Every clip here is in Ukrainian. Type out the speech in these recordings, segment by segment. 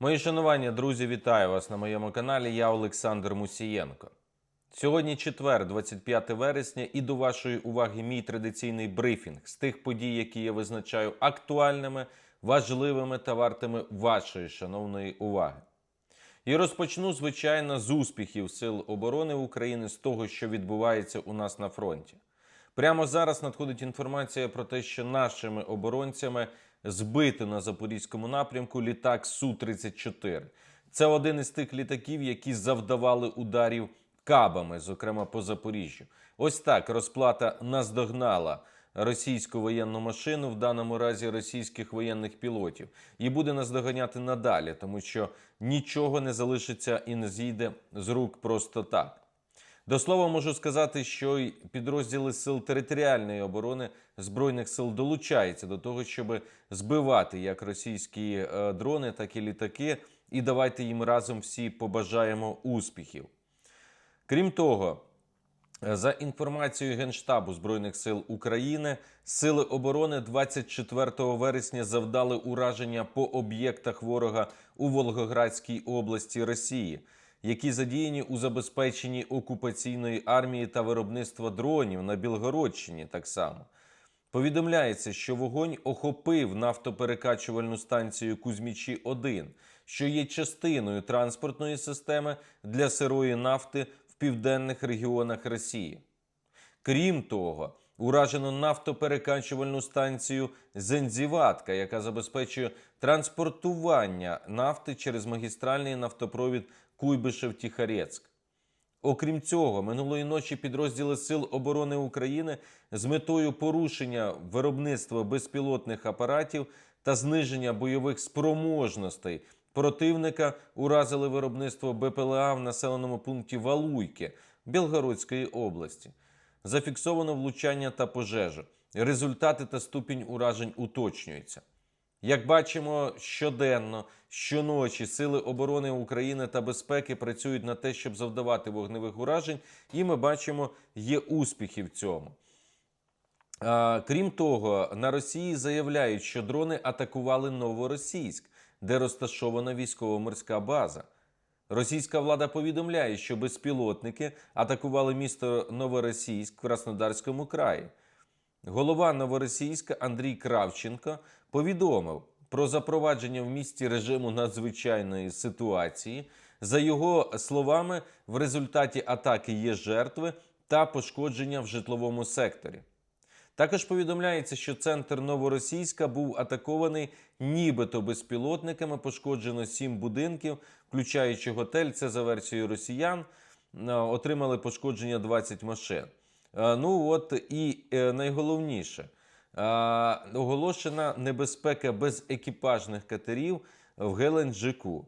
Мої шанування, друзі, вітаю вас на моєму каналі. Я Олександр Мусієнко. Сьогодні четвер, 25 вересня, і до вашої уваги мій традиційний брифінг з тих подій, які я визначаю актуальними, важливими та вартими вашої шановної уваги. І розпочну, звичайно, з успіхів Сил оборони України, з того, що відбувається у нас на фронті. Прямо зараз надходить інформація про те, що нашими оборонцями збито на запорізькому напрямку літак Су-34. Це один із тих літаків, які завдавали ударів кабами, зокрема по Запоріжжю. Ось так розплата наздогнала російську воєнну машину, в даному разі російських воєнних пілотів, і буде наздоганяти надалі, тому що нічого не залишиться і не зійде з рук просто так. До слова, можу сказати, що й підрозділи сил територіальної оборони збройних сил долучаються до того, щоб збивати як російські е, дрони, так і літаки. І давайте їм разом всі побажаємо успіхів. Крім того, е, за інформацією Генштабу Збройних сил України, сили оборони 24 вересня завдали ураження по об'єктах ворога у Волгоградській області Росії, які задіяні у забезпеченні окупаційної армії та виробництва дронів на Білгородщині. Так само повідомляється, що вогонь охопив нафтоперекачувальну станцію Кузьмічі 1 що є частиною транспортної системи для сирої нафти в південних регіонах Росії. Крім того, уражено нафтоперекачувальну станцію Зензіватка, яка забезпечує транспортування нафти через магістральний нафтопровід Куйбишев-Тіхарецьк. Окрім цього, минулої ночі підрозділи Сил оборони України з метою порушення виробництва безпілотних апаратів та зниження бойових спроможностей противника уразили виробництво БПЛА в населеному пункті Валуйки Білгородської області. Зафіксовано влучання та пожежу. Результати та ступінь уражень уточнюються. Як бачимо, щоденно, щоночі сили оборони України та безпеки працюють на те, щоб завдавати вогневих уражень, і ми бачимо, є успіхи в цьому. Крім того, на Росії заявляють, що дрони атакували Новоросійськ, де розташована військово-морська база. Російська влада повідомляє, що безпілотники атакували місто Новоросійськ в Краснодарському краї. Голова Новоросійська Андрій Кравченко повідомив про запровадження в місті режиму надзвичайної ситуації. За його словами, в результаті атаки є жертви та пошкодження в житловому секторі. Також повідомляється, що центр Новоросійська був атакований нібито безпілотниками. Пошкоджено сім будинків, включаючи готель. Це за версією росіян. Е, Отримали пошкодження 20 машин. Е, Ну от і е, найголовніше е, оголошена небезпека безекіпажних катерів в Геленджику.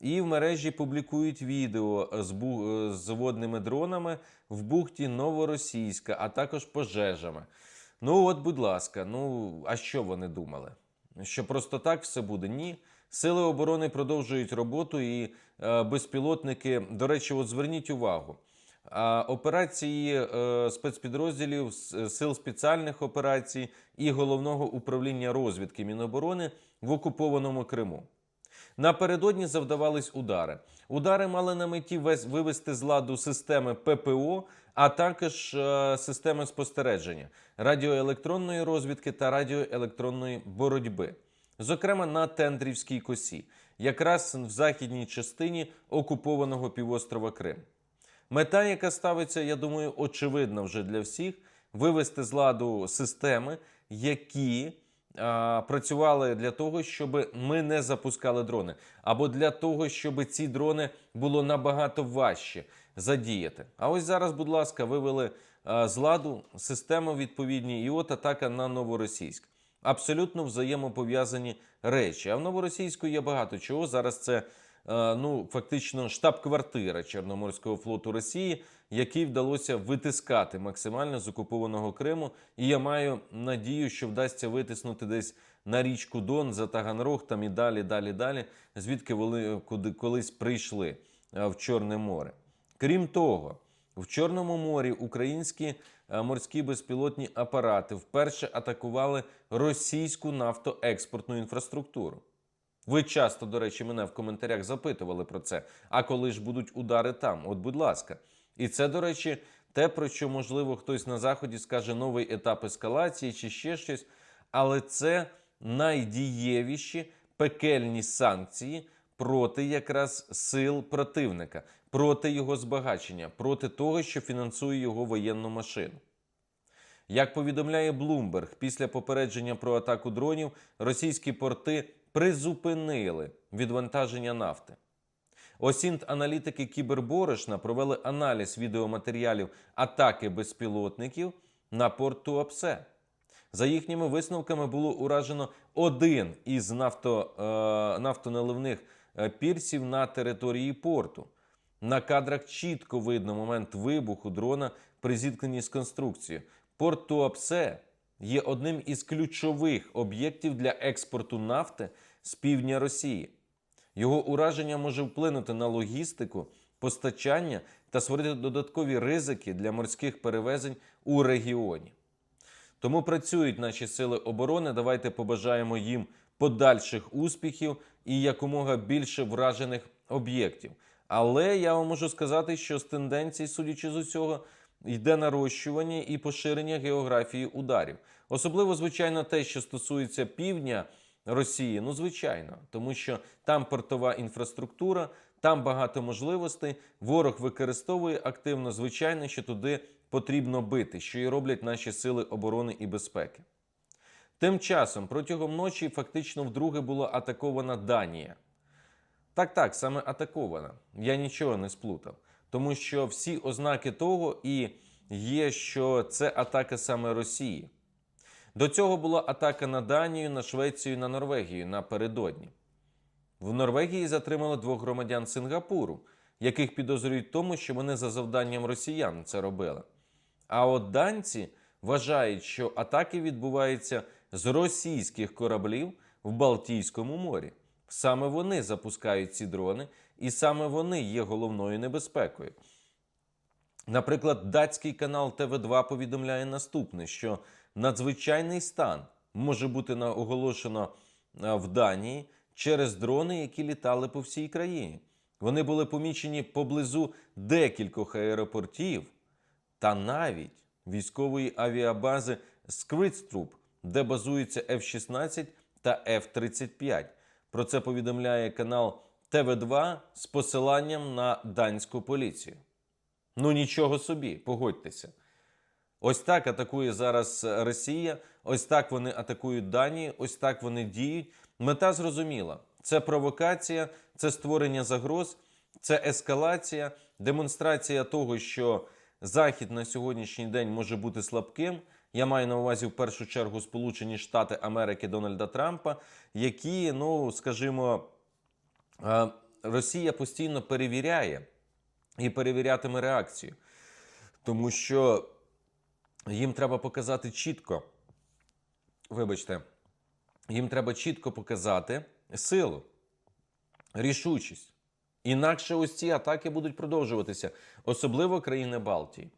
І в мережі публікують відео з, бу- з водними дронами в бухті Новоросійська, а також пожежами. Ну, от, будь ласка, ну а що вони думали? Що просто так все буде? Ні. Сили оборони продовжують роботу, і е, безпілотники, до речі, от зверніть увагу. Операції е, спецпідрозділів сил спеціальних операцій і головного управління розвідки Міноборони в окупованому Криму. Напередодні завдавались удари. Удари мали на меті вивести з ладу системи ППО, а також е, системи спостереження, радіоелектронної розвідки та радіоелектронної боротьби, зокрема на Тендрівській косі, якраз в західній частині окупованого півострова Крим. Мета, яка ставиться, я думаю, очевидна вже для всіх: вивести з ладу системи, які а, працювали для того, щоб ми не запускали дрони, або для того, щоб ці дрони було набагато важче задіяти. А ось зараз, будь ласка, вивели а, з ладу системи відповідні, і от атака на Новоросійськ. Абсолютно взаємопов'язані речі. А в Новоросійську є багато чого. Зараз це ну, фактично штаб-квартира Чорноморського флоту Росії, який вдалося витискати максимально з окупованого Криму. І я маю надію, що вдасться витиснути десь на річку Дон за Таганрог там і далі, далі, далі, звідки вони куди колись прийшли е, в Чорне море. Крім того, в Чорному морі українські е, морські безпілотні апарати вперше атакували російську нафтоекспортну інфраструктуру. Ви часто, до речі, мене в коментарях запитували про це. А коли ж будуть удари там? От, будь ласка. І це, до речі, те, про що, можливо, хтось на Заході скаже новий етап ескалації чи ще щось. Але це найдієвіші пекельні санкції проти якраз сил противника, проти його збагачення, проти того, що фінансує його воєнну машину. Як повідомляє Bloomberg, після попередження про атаку дронів російські порти призупинили відвантаження нафти. Осінт аналітики кіберборошна провели аналіз відеоматеріалів атаки безпілотників на порт Туапсе. За їхніми висновками було уражено один із нафто, е, нафтоналивних е, пірсів на території порту. На кадрах чітко видно момент вибуху дрона при зіткненні з конструкцією. Порт Туапсе є одним із ключових об'єктів для експорту нафти з півдня Росії. Його ураження може вплинути на логістику, постачання та створити додаткові ризики для морських перевезень у регіоні. Тому працюють наші сили оборони. Давайте побажаємо їм подальших успіхів і якомога більше вражених об'єктів. Але я вам можу сказати, що з тенденцій, судячи з усього, йде нарощування і поширення географії ударів. Особливо, звичайно, те, що стосується півдня Росії, ну звичайно, тому що там портова інфраструктура, там багато можливостей. Ворог використовує активно, звичайно, що туди потрібно бити, що і роблять наші сили оборони і безпеки. Тим часом протягом ночі фактично вдруге була атакована Данія. Так, так, саме атакована. Я нічого не сплутав. Тому що всі ознаки того і є, що це атака саме Росії. До цього була атака на Данію, на Швецію, на Норвегію напередодні. В Норвегії затримали двох громадян Сингапуру, яких підозрюють тому, що вони за завданням росіян це робили. А от данці вважають, що атаки відбуваються з російських кораблів в Балтійському морі. Саме вони запускають ці дрони, і саме вони є головною небезпекою. Наприклад, датський канал ТВ2 повідомляє наступне: що надзвичайний стан може бути оголошено в Данії через дрони, які літали по всій країні. Вони були помічені поблизу декількох аеропортів та навіть військової авіабази Скритструп, де базуються F-16 та F-35. Про це повідомляє канал ТВ2 з посиланням на данську поліцію. Ну нічого собі, погодьтеся. Ось так атакує зараз Росія, ось так вони атакують Данію, ось так вони діють. Мета зрозуміла: це провокація, це створення загроз, це ескалація, демонстрація того, що Захід на сьогоднішній день може бути слабким. Я маю на увазі в першу чергу Сполучені Штати Америки Дональда Трампа, які, ну скажімо, Росія постійно перевіряє і перевірятиме реакцію. Тому що їм треба показати чітко, вибачте, їм треба чітко показати силу, рішучість. Інакше ось ці атаки будуть продовжуватися, особливо країни Балтії.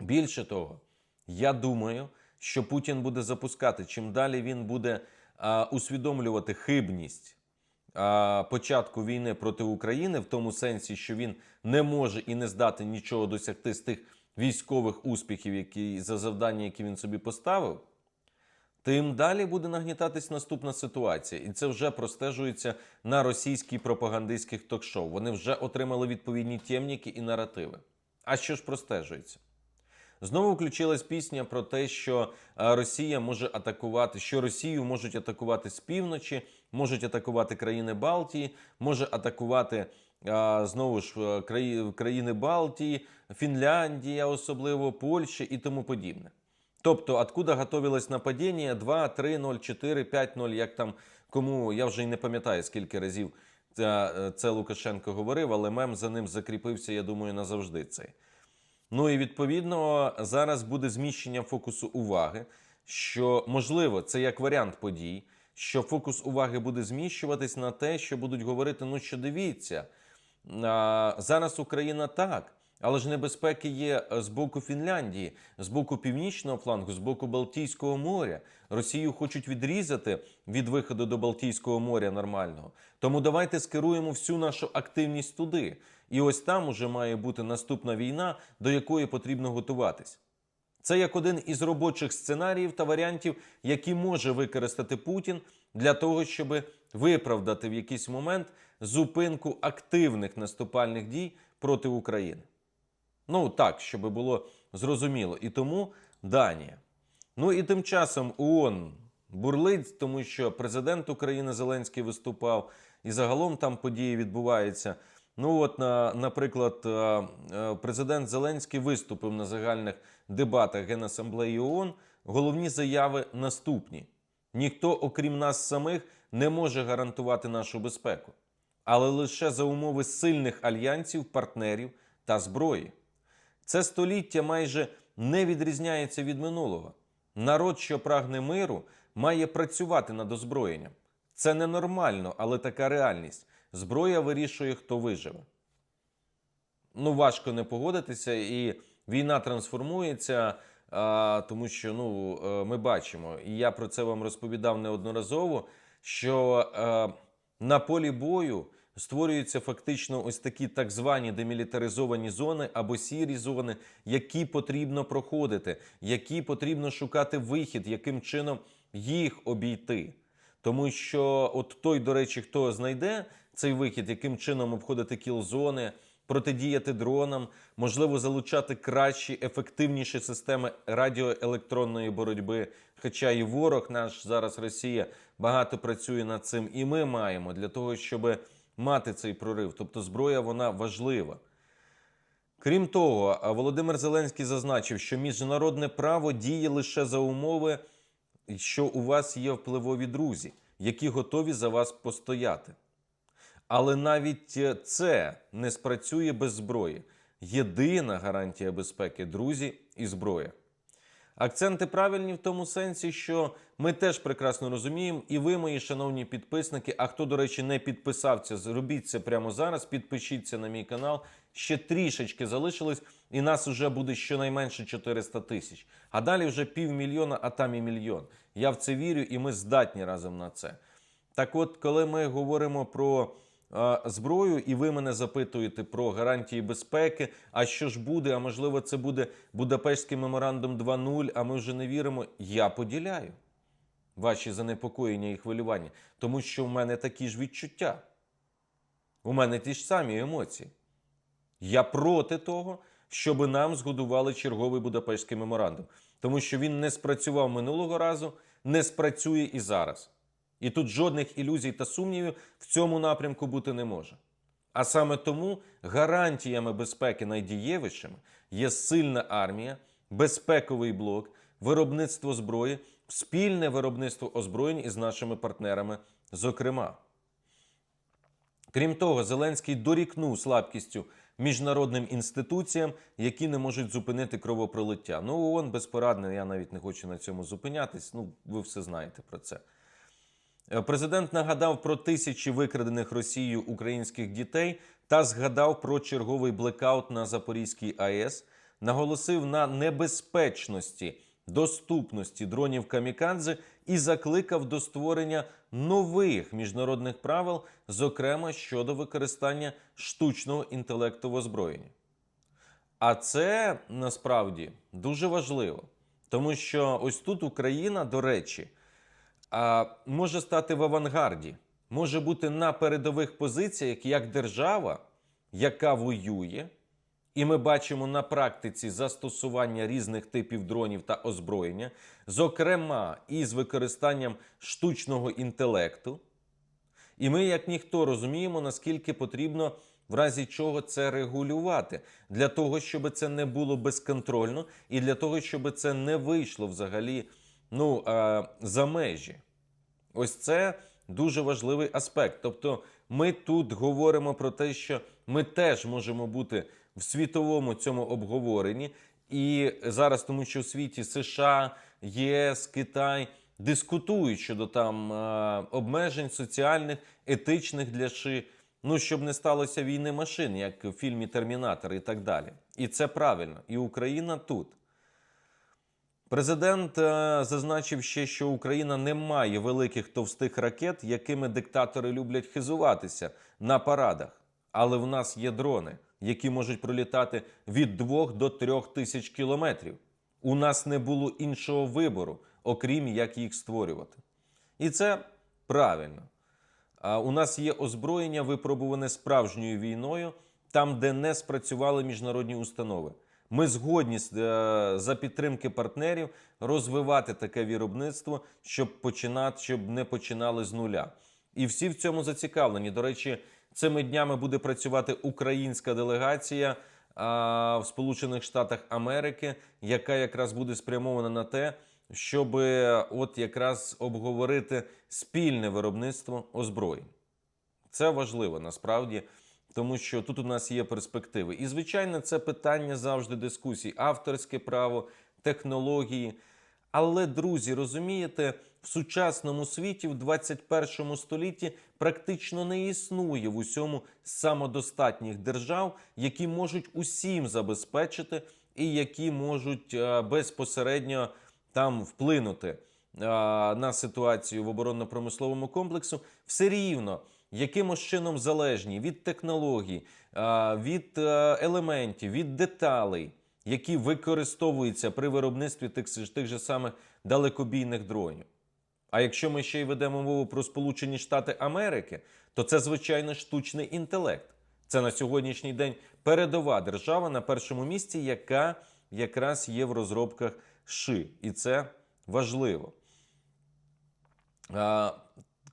Більше того, я думаю, що Путін буде запускати, чим далі він буде а, усвідомлювати хибність початку війни проти України, в тому сенсі, що він не може і не здатен нічого досягти з тих військових успіхів, які за завдання, які він собі поставив. Тим далі буде нагнітатись наступна ситуація, і це вже простежується на російських пропагандистських ток-шоу. Вони вже отримали відповідні темніки і наративи. А що ж простежується? Знову включилась пісня про те, що е, Росія може атакувати, що Росію можуть атакувати з півночі, можуть атакувати країни Балтії, може атакувати знову ж е, країни Балтії, Фінляндія, особливо Польща і тому подібне. Тобто, откуда готовилось нападіння 2, 3, 0, 4, 5, 0, як там кому, я вже й не пам'ятаю, скільки разів це, це Лукашенко говорив, але мем за ним закріпився, я думаю, назавжди цей. Ну і відповідно зараз буде зміщення фокусу уваги, що можливо це як варіант подій, що фокус уваги буде зміщуватись на те, що будуть говорити: ну що дивіться, а, зараз Україна так, Але ж небезпеки є е, з боку Фінляндії, з боку північного флангу, з боку Балтійського моря. Росію хочуть відрізати від виходу до Балтійського моря нормального. Тому давайте скеруємо всю нашу активність туди. І ось там уже має бути наступна війна, до якої потрібно готуватись. Це як один із робочих сценаріїв та варіантів, які може використати Путін для того, щоб виправдати в якийсь момент зупинку активних наступальних дій проти України. Ну так, щоб було зрозуміло. І тому Данія. Ну і тим часом ООН бурлить, тому що президент України Зеленський виступав, і загалом там події відбуваються. Ну от, наприклад, е, е, президент Зеленський виступив на загальних дебатах Генасамблеї ООН. Головні заяви наступні: ніхто, окрім нас самих, не може гарантувати нашу безпеку, але лише за умови сильних альянсів, партнерів та зброї. Це століття майже не відрізняється від минулого. Народ, що прагне миру, має працювати над озброєнням. Це ненормально, але така реальність. Зброя вирішує, хто виживе. Ну, важко не погодитися, і війна трансформується, а, тому що ну, е, ми бачимо, і я про це вам розповідав неодноразово, що е, на полі бою створюються фактично ось такі так звані демілітаризовані зони або сірі зони, які потрібно проходити, які потрібно шукати вихід, яким чином їх обійти. Тому що от той, до речі, хто знайде цей вихід, яким чином обходити кіл-зони, протидіяти дронам, можливо, залучати кращі, ефективніші системи радіоелектронної боротьби. Хоча і ворог наш зараз Росія багато працює над цим, і ми маємо для того, щоб мати цей прорив. Тобто зброя вона важлива. Крім того, Володимир Зеленський зазначив, що міжнародне право діє лише за умови, що у вас є впливові друзі, які готові за вас постояти. Але навіть е, це не спрацює без зброї. Єдина гарантія безпеки друзі і зброя. Акценти правильні в тому сенсі, що ми теж прекрасно розуміємо, і ви, мої шановні підписники. А хто, до речі, не підписався, зробіть це прямо зараз. Підпишіться на мій канал. Ще трішечки залишилось, і нас вже буде щонайменше 400 тисяч. А далі вже півмільйона, а там і мільйон. Я в це вірю, і ми здатні разом на це. Так от, коли ми говоримо про зброю, і ви мене запитуєте про гарантії безпеки, а що ж буде, а можливо, це буде Будапештський меморандум 2.0, а ми вже не віримо, я поділяю ваші занепокоєння і хвилювання, тому що в мене такі ж відчуття. У мене ті ж самі емоції. Я проти того, щоб нам згодували черговий Будапештський меморандум, тому що він не спрацював минулого разу, не спрацює і зараз. І тут жодних ілюзій та сумнівів в цьому напрямку бути не може. А саме тому гарантіями безпеки найдієвішими є сильна армія, безпековий блок, виробництво зброї, спільне виробництво озброєнь із нашими партнерами, зокрема. Крім того, Зеленський дорікнув слабкістю міжнародним інституціям, які не можуть зупинити кровопролиття. Ну, ООН безпорадний, я навіть не хочу на цьому зупинятись. Ну, ви все знаєте про це. Е, Президент нагадав про тисячі викрадених Росією українських дітей та згадав про черговий блекаут на Запорізькій АЕС, наголосив на небезпечності доступності дронів камікадзе і закликав до створення нових міжнародних правил, зокрема щодо використання штучного інтелекту в озброєнні. А це насправді дуже важливо, тому що ось тут Україна, до речі, а, може стати в авангарді, може бути на передових позиціях як держава, яка воює, і ми бачимо на практиці застосування різних типів дронів та озброєння, зокрема із використанням штучного інтелекту. І ми, як ніхто, розуміємо, наскільки потрібно в разі чого це регулювати, для того, щоб це не було безконтрольно, і для того, щоб це не вийшло взагалі ну, е, за межі. Ось це дуже важливий аспект. Тобто, ми тут говоримо про те, що ми теж можемо бути в світовому цьому обговоренні, і зараз, тому що в світі США, ЄС, Китай дискутують щодо там обмежень соціальних, етичних для ши. Ну, щоб не сталося війни машин, як в фільмі Термінатор і так далі. І це правильно. І Україна тут. Президент е, зазначив ще, що Україна не має великих товстих ракет, якими диктатори люблять хизуватися на парадах. Але в нас є дрони, які можуть пролітати від 2 до 3 тисяч кілометрів. У нас не було іншого вибору, окрім як їх створювати. І це правильно. А у нас є озброєння, випробуване справжньою війною, там, де не спрацювали міжнародні установи. Ми згодні е, за підтримки партнерів розвивати таке виробництво, щоб починати, щоб не починали з нуля. І всі в цьому зацікавлені. До речі, цими днями буде працювати українська делегація а, в Сполучених Штатах Америки, яка якраз буде спрямована на те, щоб от якраз обговорити спільне виробництво озброєнь. Це важливо насправді, тому що тут у нас є перспективи. І, звичайно, це питання завжди дискусій: авторське право, технології. Але, друзі, розумієте, в сучасному світі, в 21 столітті, практично не існує в усьому самодостатніх держав, які можуть усім забезпечити і які можуть е, безпосередньо там вплинути е, на ситуацію в оборонно-промисловому комплексу, все рівно якимось чином залежні від технологій, від е, елементів, від деталей, які використовуються при виробництві тих, тих же самих далекобійних дронів. А якщо ми ще й ведемо мову про Сполучені Штати Америки, то це звичайно штучний інтелект. Це на сьогоднішній день передова держава на першому місці, яка якраз є в розробках ШИ. І це важливо.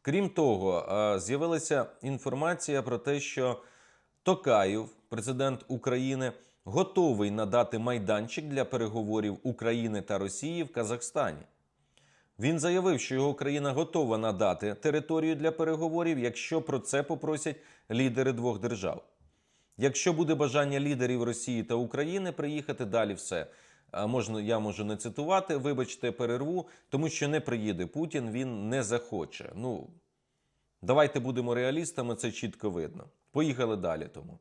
Крім того, з'явилася інформація про те, що Токаєв, президент України, готовий надати майданчик для переговорів України та Росії в Казахстані. Він заявив, що його країна готова надати територію для переговорів, якщо про це попросять лідери двох держав. Якщо буде бажання лідерів Росії та України приїхати далі, все можна я можу не цитувати. Вибачте, перерву, тому що не приїде Путін, він не захоче. Ну давайте будемо реалістами, це чітко видно. Поїхали далі. Тому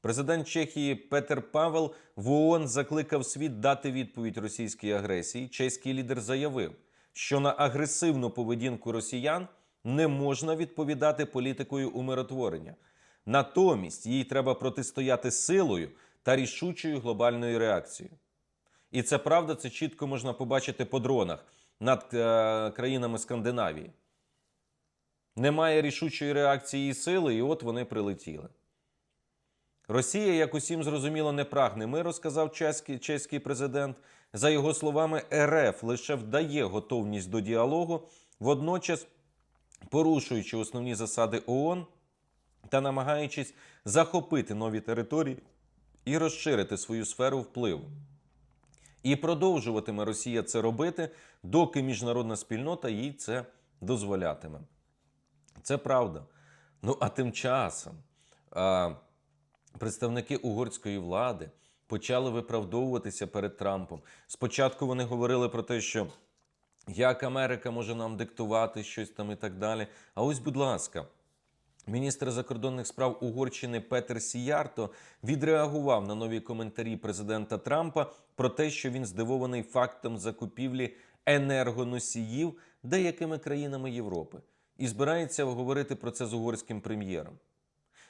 президент Чехії Петер Павел в ООН закликав світ дати відповідь російській агресії. Чеський лідер заявив, що на агресивну поведінку росіян не можна відповідати політикою умиротворення. Натомість їй треба протистояти силою та рішучою глобальною реакцією. І це правда, це чітко можна побачити по дронах над е, країнами Скандинавії. Немає рішучої реакції і сили, і от вони прилетіли. Росія, як усім зрозуміло, не прагне миру, сказав чеський, чеський президент. За його словами, РФ лише вдає готовність до діалогу, водночас порушуючи основні засади ООН та намагаючись захопити нові території і розширити свою сферу впливу. І продовжуватиме Росія це робити, доки міжнародна спільнота їй це дозволятиме. Це правда. Ну а тим часом а, представники угорської влади почали виправдовуватися перед Трампом. Спочатку вони говорили про те, що як Америка може нам диктувати щось там і так далі. А ось, будь ласка, Міністр закордонних справ Угорщини Петер Сіярто відреагував на нові коментарі президента Трампа про те, що він здивований фактом закупівлі енергоносіїв деякими країнами Європи і збирається говорити про це з угорським прем'єром.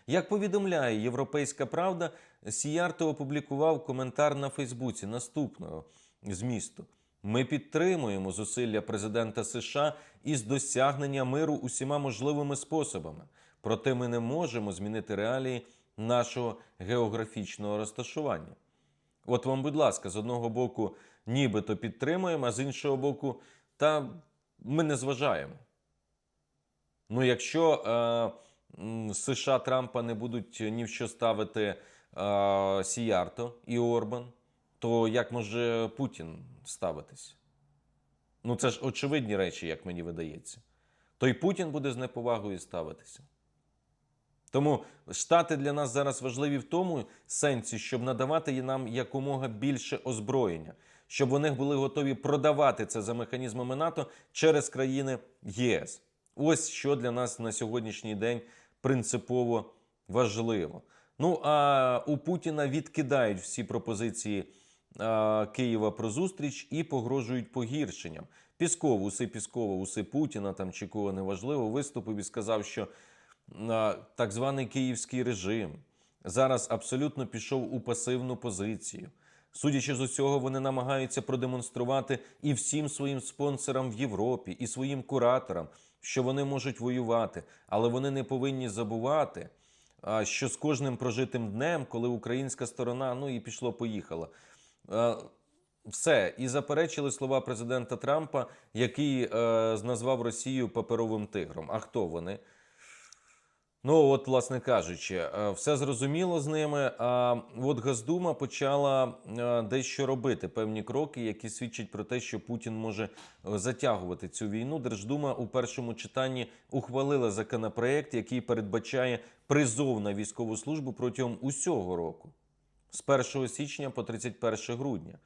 Як повідомляє Європейська Правда, Сіярто опублікував коментар на Фейсбуці наступного змісту. Ми підтримуємо зусилля президента США із досягнення миру усіма можливими способами. Проте ми не можемо змінити реалії нашого географічного розташування. От вам, будь ласка, з одного боку, нібито підтримуємо, а з іншого боку, та ми не зважаємо. Ну, якщо е, США Трампа не будуть ні в що ставити е, Сіярто і Орбан, то як може Путін ставитись? Ну, це ж очевидні речі, як мені видається. То й Путін буде з неповагою ставитися. Тому Штати для нас зараз важливі в тому сенсі, щоб надавати нам якомога більше озброєння, щоб вони були готові продавати це за механізмами НАТО через країни ЄС. Ось що для нас на сьогоднішній день принципово важливо. Ну а у Путіна відкидають всі пропозиції а, Києва про зустріч і погрожують погіршенням. Пісков, уси Піскова, уси Путіна там чи кого неважливо, виступив і сказав, що так званий київський режим зараз абсолютно пішов у пасивну позицію. Судячи з усього, вони намагаються продемонструвати і всім своїм спонсорам в Європі, і своїм кураторам, що вони можуть воювати, але вони не повинні забувати, що з кожним прожитим днем, коли українська сторона ну і пішло-поїхало. Е, Все, і заперечили слова президента Трампа, який е, назвав Росію паперовим тигром. А хто вони? Ну, от, власне кажучи, е, все зрозуміло з ними. А от Газдума почала е, дещо робити певні кроки, які свідчать про те, що Путін може е, затягувати цю війну. Держдума у першому читанні ухвалила законопроект, який передбачає призов на військову службу протягом усього року з 1 січня по 31 грудня.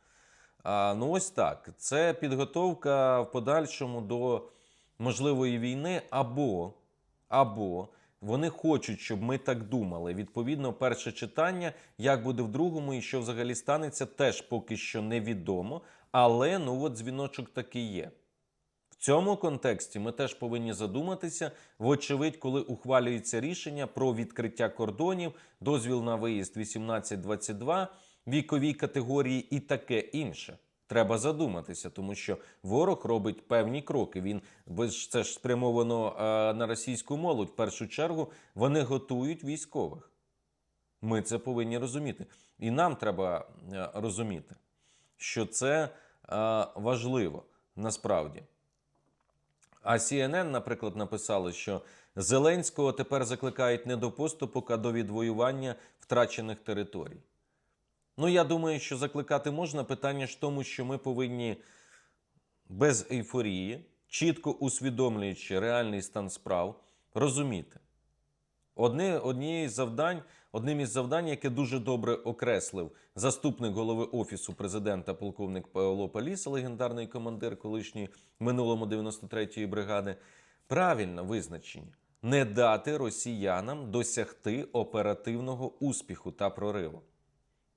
А, ну ось так. Це підготовка в подальшому до можливої війни, або, або вони хочуть, щоб ми так думали. Відповідно, перше читання, як буде в другому і що взагалі станеться, теж поки що невідомо. Але ну от дзвіночок таки є. В цьому контексті ми теж повинні задуматися, вочевидь, коли ухвалюється рішення про відкриття кордонів, дозвіл на виїзд 18-22, віковій категорії і таке інше. Треба задуматися, тому що ворог робить певні кроки. Він це ж спрямовано е, на російську молодь. В першу чергу вони готують військових. Ми це повинні розуміти. І нам треба е, розуміти, що це е, важливо насправді. А CNN, наприклад, написали, що Зеленського тепер закликають не до поступок, а до відвоювання втрачених територій. Ну, я думаю, що закликати можна. Питання ж тому, що ми повинні без ейфорії, чітко усвідомлюючи реальний стан справ, розуміти. Одне, однією завдань, одним із завдань, яке дуже добре окреслив заступник голови офісу президента, полковник Павло Паліса, легендарний командир колишньої минулому 93-ї бригади, правильне визначення не дати росіянам досягти оперативного успіху та прориву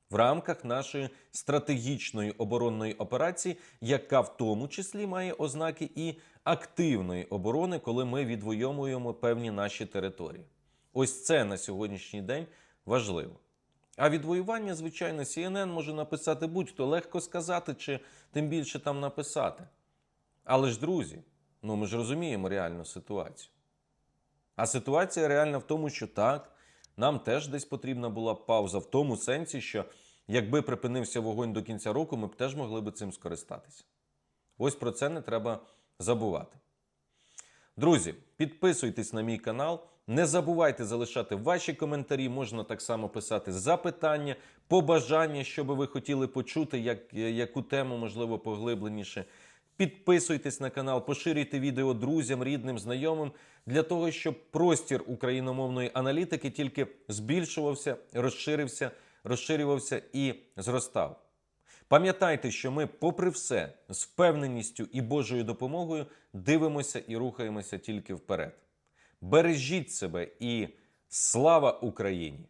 в рамках нашої стратегічної оборонної операції, яка в тому числі має ознаки і активної оборони, коли ми відвоюємо певні наші території. Ось це на сьогоднішній день важливо. А відвоювання, звичайно, CNN може написати будь-хто легко сказати, чи тим більше там написати. Але ж, друзі, ну ми ж розуміємо реальну ситуацію. А ситуація реальна в тому, що так, нам теж десь потрібна була пауза в тому сенсі, що якби припинився вогонь до кінця року, ми б теж могли б цим скористатися. Ось про це не треба забувати. Друзі, підписуйтесь на мій канал. Не забувайте залишати ваші коментарі. Можна так само писати запитання, побажання, що би ви хотіли почути, як, яку тему, можливо, поглибленіше. Підписуйтесь на канал, поширюйте відео друзям, рідним, знайомим для того, щоб простір україномовної аналітики тільки збільшувався, розширився, розширювався і зростав. Пам'ятайте, що ми, попри все, з впевненістю і Божою допомогою дивимося і рухаємося тільки вперед. Бережіть себе і слава Україні!